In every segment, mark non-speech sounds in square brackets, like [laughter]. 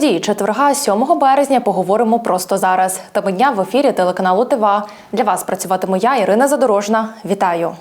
події четверга, 7 березня, поговоримо просто зараз. Теми дня в ефірі телеканалу ТВА. Для вас працюватиму я, Ірина Задорожна. Вітаю.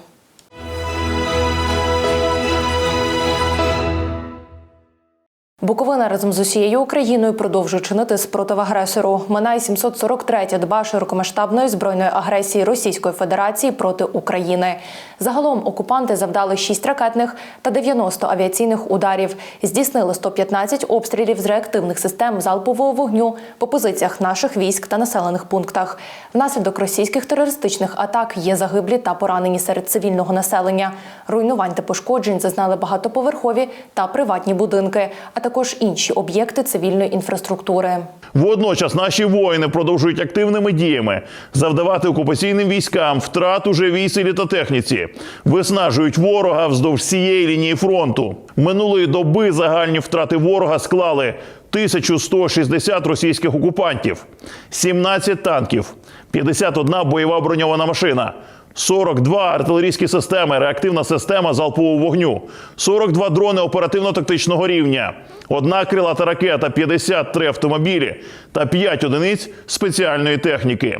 Буковина разом з усією Україною продовжує чинити спротив агресору. Минає 743-я доба широкомасштабної збройної агресії Російської Федерації проти України. Загалом окупанти завдали 6 ракетних та 90 авіаційних ударів. Здійснили 115 обстрілів з реактивних систем залпового вогню по позиціях наших військ та населених пунктах. Внаслідок російських терористичних атак є загиблі та поранені серед цивільного населення. Руйнувань та пошкоджень зазнали багатоповерхові та приватні будинки, а також інші об'єкти цивільної інфраструктури. Водночас наші воїни продовжують активними діями завдавати окупаційним військам втрат у живій силі та техніці, виснажують ворога вздовж всієї лінії фронту. Минулої доби загальні втрати ворога склали 1160 російських окупантів, 17 танків, 51 бойова броньована машина. 42 артилерійські системи, реактивна система залпового вогню, 42 дрони оперативно-тактичного рівня, одна крилата ракета, 53 автомобілі та 5 одиниць спеціальної техніки.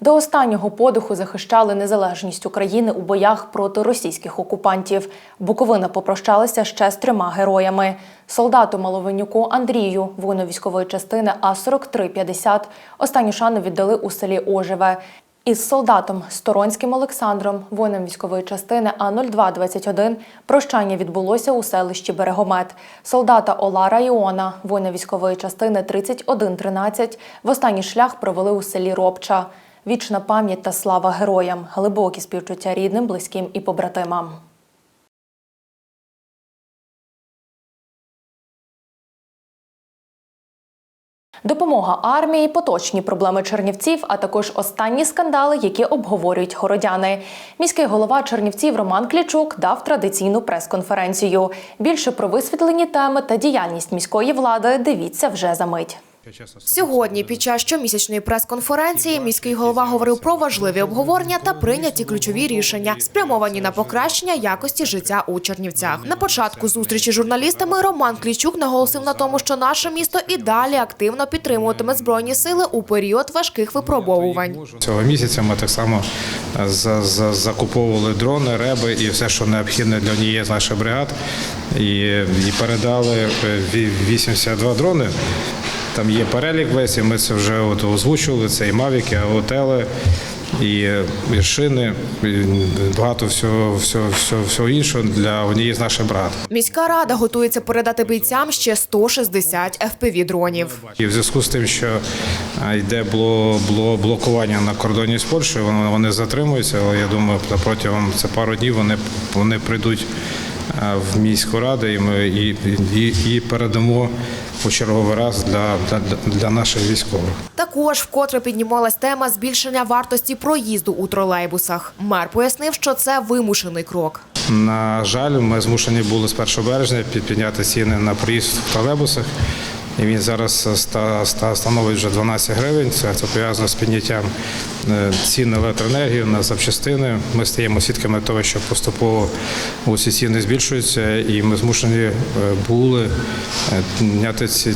До останнього подиху захищали незалежність України у боях проти російських окупантів. Буковина попрощалася ще з трьома героями: солдату Маловинюку Андрію, воїну військової частини А 4350 Останню шану віддали у селі Ожеве. Із солдатом Сторонським Олександром, воїном військової частини А 0221 прощання відбулося у селищі Берегомет. Солдата Олара Іона, воїна військової частини 3113 в останній шлях провели у селі Робча. Вічна пам'ять та слава героям, глибокі співчуття рідним, близьким і побратимам. Допомога армії, поточні проблеми чернівців, а також останні скандали, які обговорюють городяни. Міський голова Чернівців Роман Клічук дав традиційну прес-конференцію. Більше про висвітлені теми та діяльність міської влади дивіться вже за мить. Сьогодні, під час щомісячної прес-конференції, міський голова говорив про важливі обговорення та прийняті ключові рішення, спрямовані на покращення якості життя у Чернівцях. На початку зустрічі з журналістами Роман Клічук наголосив на тому, що наше місто і далі активно підтримуватиме збройні сили у період важких випробовувань. Цього місяця ми так само е, за- за- закуповували дрони, реби і все, що необхідне для однієї з наших бригад, і, передали е, ві- 82 дрони. Там є перелік весь, і ми це вже от озвучували. Це і мавіки, аутели, і, е, і шини, і багато всього, всього, всього, всього іншого для однієї з наших бригад. Міська рада готується передати бійцям ще 160 fpv дронів. І в зв'язку з тим, що йде бло, бло, блокування на кордоні з Польщею, вони, вони затримуються, але я думаю, протягом це пару днів вони, вони прийдуть в міську раду і ми і, і, і передамо у черговий раз для, для, для наших військових. Також вкотре піднімалась тема збільшення вартості проїзду у тролейбусах. Мер пояснив, що це вимушений крок. На жаль, ми змушені були з 1 березня підняти ціни на проїзд в тролейбусах. І він зараз ста- становить вже 12 гривень. Це, це пов'язано з підняттям е, цін на електроенергію, на запчастини. Ми стаємо свідками того, що поступово усі ціни збільшуються, і ми змушені е, були е, підняти ці,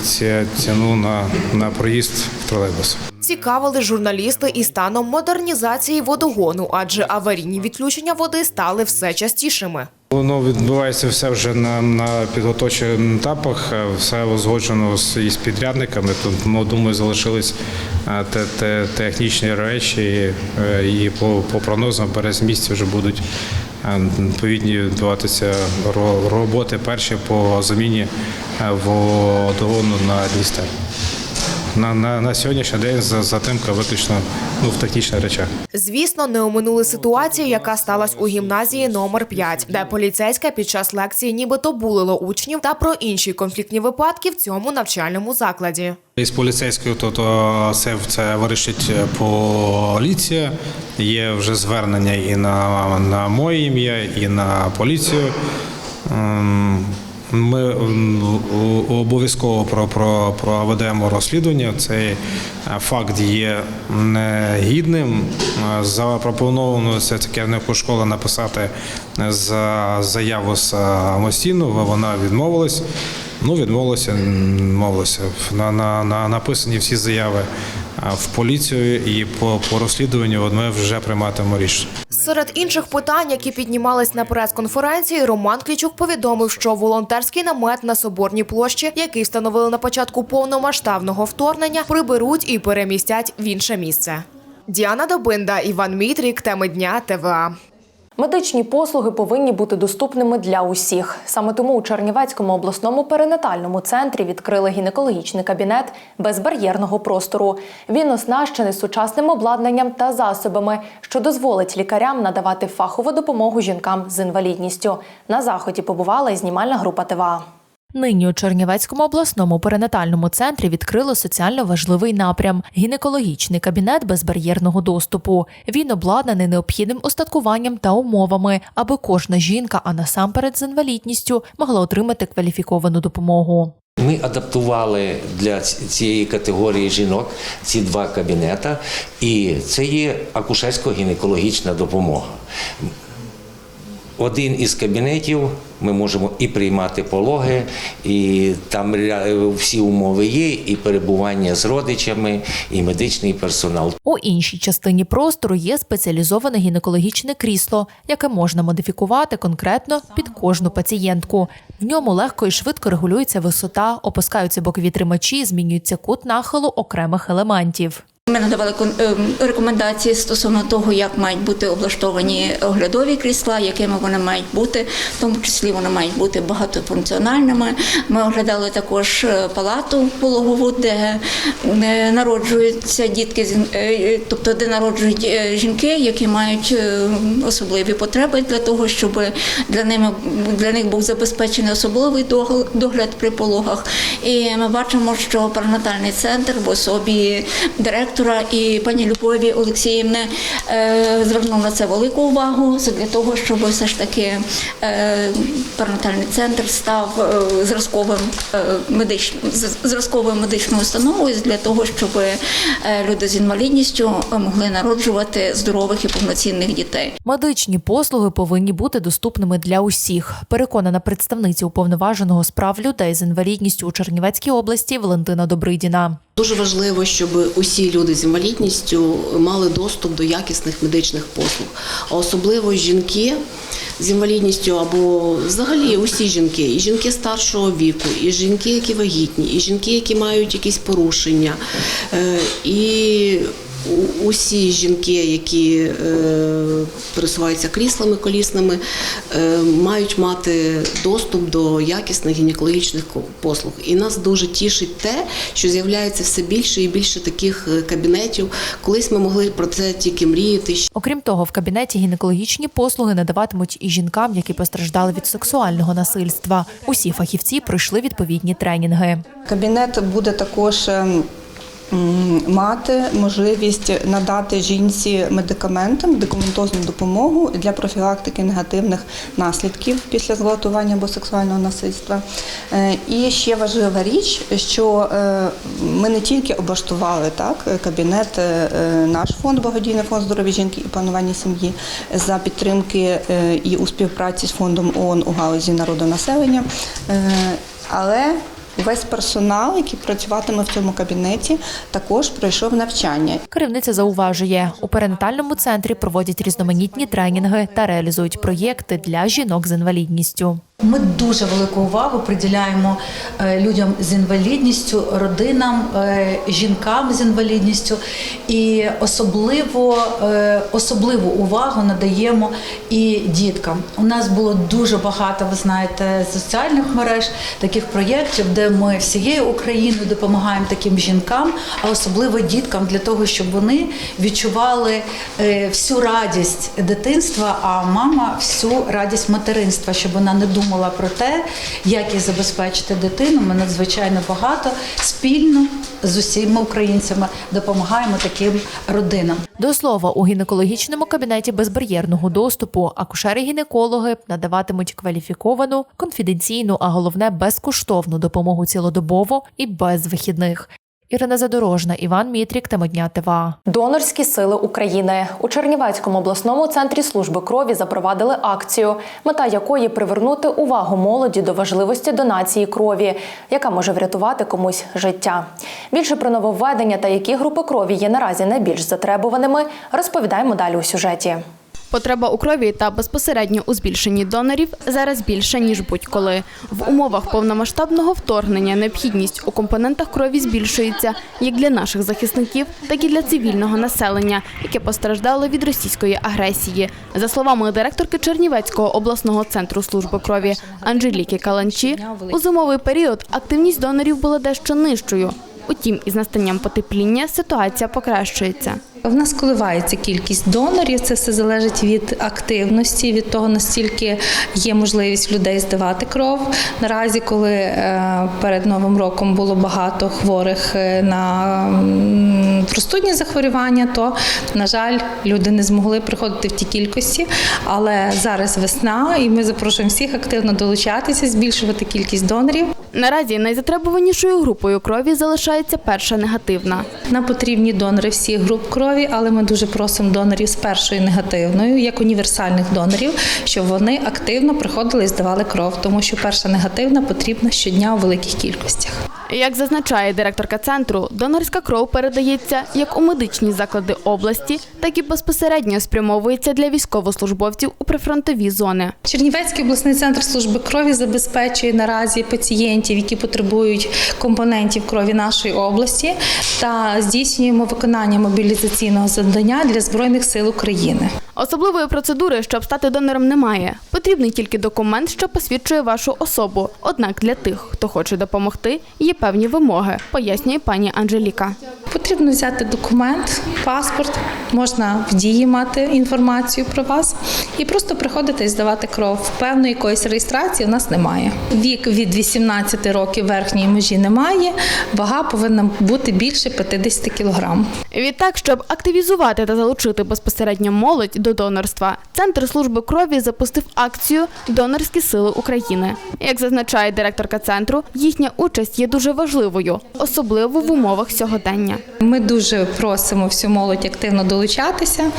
ціну на, на проїзд в тролейбус. Цікавили журналісти і станом модернізації водогону, адже аварійні відключення води стали все частішими. Воно відбувається все вже на, на підготовчих етапах, е, все узгоджено з із підрядниками. Тут ну, думаю, залишились е, те, те, технічні речі, е, і по, по прогнозам в березні місяці вже будуть відповідні відбуватися роботи перші по заміні водогону на Дністер. На, на, на сьогоднішній день за- затримка виключно ну, в технічних речах. Звісно, не оминули ситуацію, яка сталася у гімназії номер 5, де поліцейська під час лекції нібито булило учнів та про інші конфліктні випадки в цьому навчальному закладі. Із поліцейською, то, то це, це вирішить поліція. Є вже звернення і на, на моє ім'я, і на поліцію. Ми обов'язково про, про, проведемо розслідування. Цей е, факт є негідним. Е, Запропоновано це керівнику школи написати за заяву самостійно. Вона відмовилась. Ну, відмовилася, відмовилася. На, на, на написані всі заяви е, в поліцію і по, по розслідуванню ми вже прийматимемо рішення. Серед інших питань, які піднімались на прес-конференції, Роман Клічук повідомив, що волонтерський намет на соборній площі, який встановили на початку повномасштабного вторгнення, приберуть і перемістять в інше місце. Діана Добинда, Іван Мітрік, теми дня ТВА. Медичні послуги повинні бути доступними для усіх. Саме тому у Чернівецькому обласному перинатальному центрі відкрили гінекологічний кабінет безбар'єрного простору. Він оснащений сучасним обладнанням та засобами, що дозволить лікарям надавати фахову допомогу жінкам з інвалідністю. На заході побувала і знімальна група ТВА. Нині у Чернівецькому обласному перинатальному центрі відкрили соціально важливий напрям гінекологічний кабінет безбар'єрного доступу. Він обладнаний необхідним устаткуванням та умовами, аби кожна жінка, а насамперед з інвалідністю, могла отримати кваліфіковану допомогу. Ми адаптували для цієї категорії жінок ці два кабінета, і це є акушерсько-гінекологічна допомога. Один із кабінетів ми можемо і приймати пологи, і там всі умови є, і перебування з родичами, і медичний персонал. У іншій частині простору є спеціалізоване гінекологічне крісло, яке можна модифікувати конкретно під кожну пацієнтку. В ньому легко і швидко регулюється висота, опускаються бокові тримачі, змінюється кут нахилу окремих елементів. Ми надавали ем, рекомендації стосовно того, як мають бути облаштовані оглядові крісла, якими вони мають бути, в тому числі вони мають бути багатофункціональними. Ми оглядали також е, палату пологову, де е, народжуються дітки, е, тобто де народжують е, жінки, які мають е, особливі потреби для того, щоб для ними для них був забезпечений особливий догл- догляд при пологах. І ми бачимо, що перинатальний центр в особі директора і пані Любові Олексіївни е, звернув на це велику увагу для того, щоб все ж таки е, перинатальний центр став е, зразковим медич, з- зразковою медичною установою для того, щоб люди з інвалідністю могли народжувати здорових і повноцінних дітей. Медичні послуги повинні бути доступними для усіх. Переконана представниця уповноваженого з прав людей з інвалідністю у Чернівецькій області Валентина Добридіна. Дуже важливо, щоб усі люди з інвалідністю мали доступ до якісних медичних послуг, а особливо жінки з інвалідністю або взагалі усі жінки, і жінки старшого віку, і жінки, які вагітні, і жінки, які мають якісь порушення, е, і усі жінки, які е, пересуваються кріслами колісними, е, мають мати доступ до якісних гінекологічних ко- послуг. І нас дуже тішить те, що з'являється все більше і більше таких е, кабінетів. Колись ми могли про це тільки мріяти. Окрім того, в кабінеті гінекологічні послуги надаватимуть і жінкам, які постраждали від сексуального насильства. Усі фахівці пройшли відповідні тренінги. Кабінет буде також ем, мати можливість надати жінці медикаменти, медикаментозну допомогу для профілактики негативних наслідків після зґвалтування або сексуального насильства. Е, І ще важлива річ, що е, ми не тільки облаштували так кабінет, е, наш фонд благодійний фонд здоров'я жінки і планування сім'ї за підтримки і у співпраці з фондом ООН у галузі народонаселення. Але Весь персонал, який працюватиме в цьому кабінеті, також пройшов навчання. Керівниця зауважує, у перинатальному центрі проводять різноманітні тренінги та реалізують проєкти для жінок з інвалідністю. Ми дуже велику увагу приділяємо е, людям з інвалідністю, родинам, е, жінкам з інвалідністю, і особливо е, особливу увагу надаємо і діткам. У нас було дуже багато, ви знаєте, соціальних мереж таких проєктів, де ми всією Україною допомагаємо таким жінкам, а особливо діткам, для того, щоб вони відчували всю радість дитинства, а мама всю радість материнства, щоб вона не думала думала про те, як їй забезпечити дитину. Ми надзвичайно багато спільно з усіма українцями допомагаємо таким родинам. До слова, у гінекологічному кабінеті безбар'єрного доступу акушери-гінекологи надаватимуть кваліфіковану, конфіденційну, а головне безкоштовну допомогу цілодобово і без вихідних. Ірина Задорожна, Іван Мітрік, Темодня ТВА. Донорські сили України у Чернівецькому обласному центрі служби крові запровадили акцію, мета якої привернути увагу молоді до важливості донації крові, яка може врятувати комусь життя. Більше про нововведення та які групи крові є наразі найбільш затребуваними, розповідаємо далі у сюжеті. Потреба у крові та безпосередньо у збільшенні донорів зараз більша ніж будь-коли. В умовах повномасштабного вторгнення необхідність у компонентах крові збільшується як для наших захисників, так і для цивільного населення, яке постраждало від російської агресії. За словами директорки Чернівецького обласного центру служби крові Анжеліки Каланчі, у зимовий період активність донорів була дещо нижчою. Утім, із настанням потепління ситуація покращується. В нас коливається кількість донорів. Це все залежить від активності, від того настільки є можливість людей здавати кров. Наразі, коли е, перед новим роком було багато хворих е, на простудні захворювання, то на жаль, люди не змогли приходити в ті кількості. Але зараз весна, і ми запрошуємо всіх активно долучатися, збільшувати кількість донорів. Наразі найзатребуванішою групою крові залишається перша негативна. Нам потрібні донори всіх груп крові, але ми дуже просимо донорів з першою негативною, як універсальних донорів, щоб вони активно приходили і здавали кров, тому що перша негативна потрібна щодня у великих кількостях. Як зазначає директорка центру, донорська кров передається як у медичні заклади області, так і безпосередньо спрямовується для військовослужбовців у прифронтові зони. Чернівецький обласний центр служби крові забезпечує наразі пацієнтів, які потребують компонентів крові нашої області, та здійснюємо виконання мобілізаційного завдання для збройних сил України. Особливої процедури, щоб стати донором, немає. Потрібний тільки документ, що посвідчує вашу особу. Однак для тих, хто хоче допомогти, є певні вимоги, пояснює пані Анжеліка. Потрібно взяти документ, паспорт, можна в дії мати інформацію про вас і просто приходити і здавати кров. Певної якоїсь реєстрації у нас немає. Вік від 18 років верхньої межі немає, вага повинна бути більше 50 кілограм. Відтак, щоб активізувати та залучити безпосередньо молодь до донорства, центр служби крові запустив акцію Донорські сили України. Як зазначає директорка центру, їхня участь є дуже важливою, особливо в умовах сьогодення. Ми дуже просимо всю молодь активно долучатися,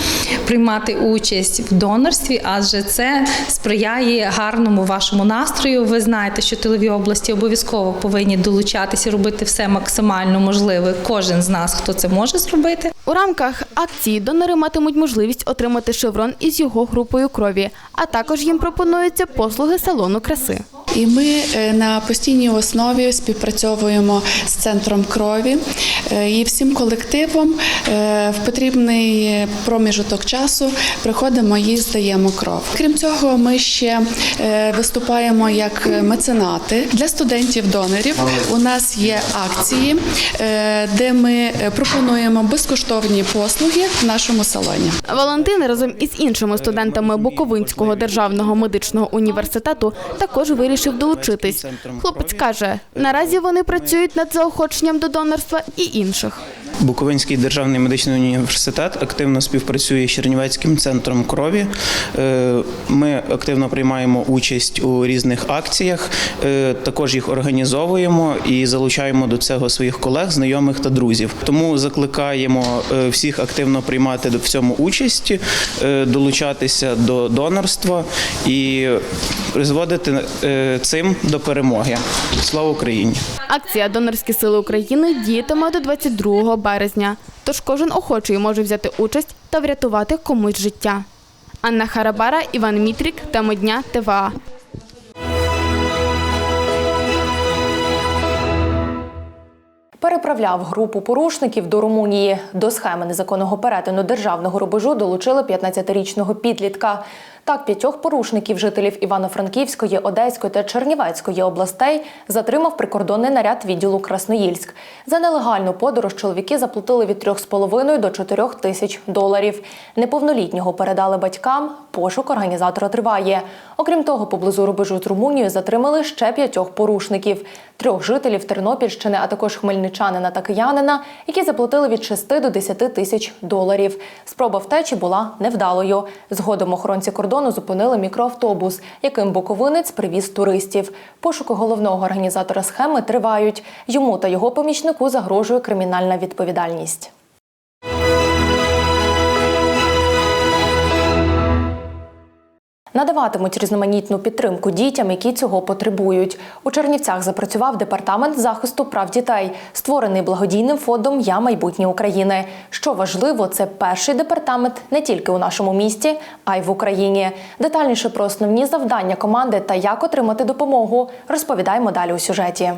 приймати участь в донорстві, адже це сприяє гарному вашому настрою. Ви знаєте, що тилові області обов'язково повинні долучатися, робити все максимально можливе. Кожен з нас, хто це може зробити. У рамках акції донори матимуть можливість отримати шеврон із його групою крові, а також їм пропонуються послуги салону краси. І ми е, на постійній основі співпрацьовуємо з центром крові е, і всім колективом е, в потрібний проміжок часу приходимо і здаємо кров. Крім цього, ми ще виступаємо як меценати для студентів-донорів. У нас є акції, де ми пропонуємо безкоштовні послуги в нашому салоні. Валентин разом із іншими студентами Буковинського державного медичного університету також вирішив долучитись. Хлопець каже, наразі вони працюють над заохоченням до донорства і інших. Буковинський державний медичний університет активно співпрацює з Чернівецьким центром крові. Е, Ми активно приймаємо участь у різних акціях, е, також їх організовуємо і залучаємо до цього своїх колег, знайомих та друзів. Тому закликаємо е, всіх активно приймати в цьому участь, долучатися до донорства і призводити цим до перемоги. Слава Україні! Акція Донорські сили України діятиме до 22 березня. Тож кожен охочий може взяти участь та врятувати комусь життя. Анна Харабара, Іван Мітрік, Тема дня ТВА. Переправляв групу порушників до Румунії. До схеми незаконного перетину державного рубежу долучили 15-річного підлітка. Так, п'ятьох порушників жителів Івано-Франківської, Одеської та Чернівецької областей затримав прикордонний наряд відділу Красноїльськ. За нелегальну подорож чоловіки заплатили від 3,5 до 4 тисяч доларів. Неповнолітнього передали батькам. Пошук організатора триває. Окрім того, поблизу рубежу з Румунією затримали ще п'ятьох порушників: трьох жителів Тернопільщини, а також хмельничанина та киянина, які заплатили від 6 до 10 тисяч доларів. Спроба втечі була невдалою. Згодом охоронці кордону зупинили мікроавтобус, яким буковинець привіз туристів. Пошуки головного організатора схеми тривають. Йому та його помічнику загрожує кримінальна відповідальність. Надаватимуть різноманітну підтримку дітям, які цього потребують. У Чернівцях запрацював департамент захисту прав дітей, створений благодійним фондом Я майбутнє України. Що важливо, це перший департамент не тільки у нашому місті, а й в Україні. Детальніше про основні завдання команди та як отримати допомогу розповідаємо далі у сюжеті.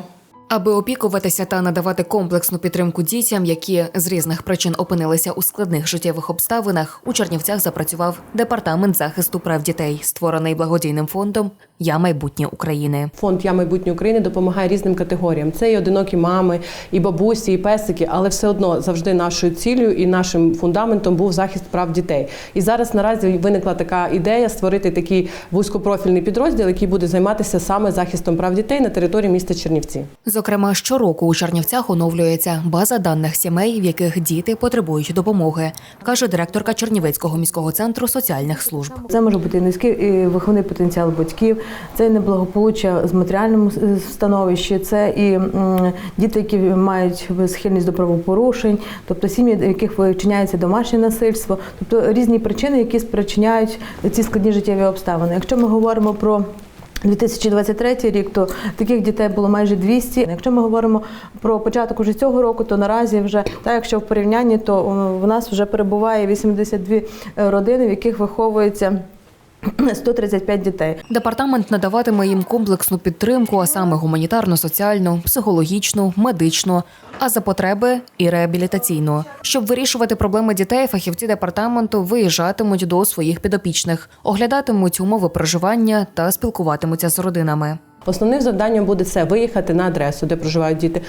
Аби опікуватися та надавати комплексну підтримку дітям, які з різних причин опинилися у складних життєвих обставинах, у Чернівцях запрацював департамент захисту прав дітей, створений благодійним фондом Я майбутнє України. Фонд Я майбутнє України допомагає різним категоріям. Це і одинокі мами, і бабусі, і песики, але все одно завжди нашою цілею і нашим фундаментом був захист прав дітей. І зараз наразі виникла така ідея створити такий вузькопрофільний підрозділ, який буде займатися саме захистом прав дітей на території міста Чернівці. Зокрема, щороку у Чернівцях оновлюється база даних сімей, в яких діти потребують допомоги, каже директорка Чернівецького міського центру соціальних служб. Це може бути низький виховний потенціал батьків, це і неблагополуччя з матеріальним е, становищі, це і діти, які мають схильність до правопорушень, тобто сім'ї, в яких вчиняється домашнє насильство, тобто різні причини, які спричиняють ці складні життєві обставини. Якщо ми говоримо про 2023 рік, то таких дітей було майже 200. Якщо ми говоримо про початок уже цього року, то наразі вже так, якщо в порівнянні, то в нас вже перебуває 82 родини, в яких виховується [clears throat] 135 дітей. Департамент надаватиме їм комплексну підтримку, а саме гуманітарну, соціальну, психологічну, медичну, а за потреби і реабілітаційну. Щоб вирішувати проблеми дітей, фахівці департаменту виїжджатимуть до своїх підопічних, оглядатимуть умови проживання та спілкуватимуться з родинами. Основним завданням буде це виїхати на адресу, де проживають діти,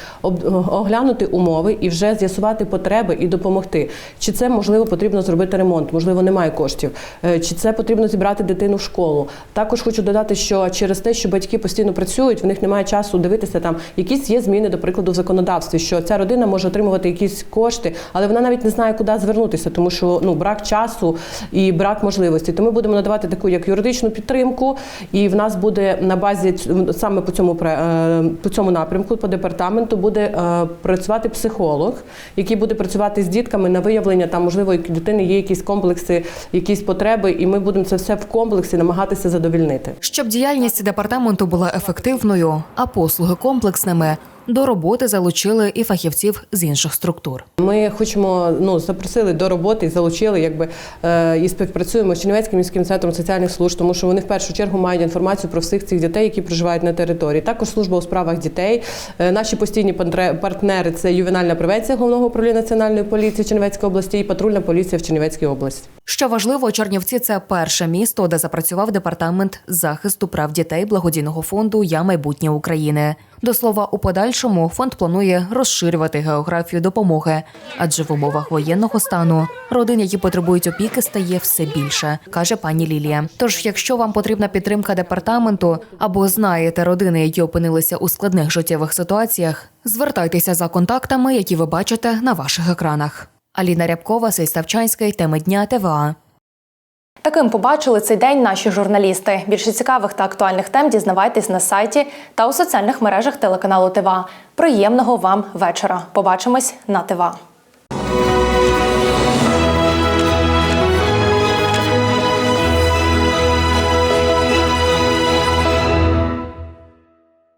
оглянути умови і вже з'ясувати потреби і допомогти. Чи це можливо потрібно зробити ремонт? Можливо, немає коштів, Е, чи це потрібно зібрати дитину в школу. Також хочу додати, що через те, що батьки постійно працюють, в них немає часу дивитися там. Якісь є зміни, до прикладу, в законодавстві, що ця родина може отримувати якісь кошти, але вона навіть не знає, куди звернутися, тому що ну брак часу і брак можливості. То ми будемо надавати таку як юридичну підтримку, і в нас буде на базі саме по цьому е, по цьому напрямку, по департаменту буде е, працювати психолог, який буде працювати з дітками на виявлення там, можливо, у дитини є якісь комплекси, якісь потреби, і ми будемо це все в комплексі намагатися задовільнити. Щоб діяльність департаменту була ефективною, а послуги комплексними, до роботи залучили і фахівців з інших структур. Ми хочемо ну запросили до роботи і залучили, якби е, і співпрацюємо з Чернівецьким міським центром соціальних служб, тому що вони в першу чергу мають інформацію про всіх цих дітей, які проживають на території. Також служба у справах дітей. Е, наші постійні партнери це ювенальна превенція головного управління національної поліції Чернівецької області і патрульна поліція в Чернівецькій області. Що важливо, Чернівці це перше місто, де запрацював департамент захисту прав дітей благодійного фонду Я майбутнє України. До слова, у подальшому фонд планує розширювати географію допомоги, адже в умовах воєнного стану родин, які потребують опіки, стає все більше, каже пані Лілія. Тож, якщо вам потрібна підтримка департаменту або знаєте родини, які опинилися у складних життєвих ситуаціях, звертайтеся за контактами, які ви бачите на ваших екранах. Аліна Рябкова, Сей Ставчанський, теми дня ТВА. Таким побачили цей день наші журналісти. Більше цікавих та актуальних тем дізнавайтесь на сайті та у соціальних мережах телеканалу ТВА. Приємного вам вечора. Побачимось на ТВА.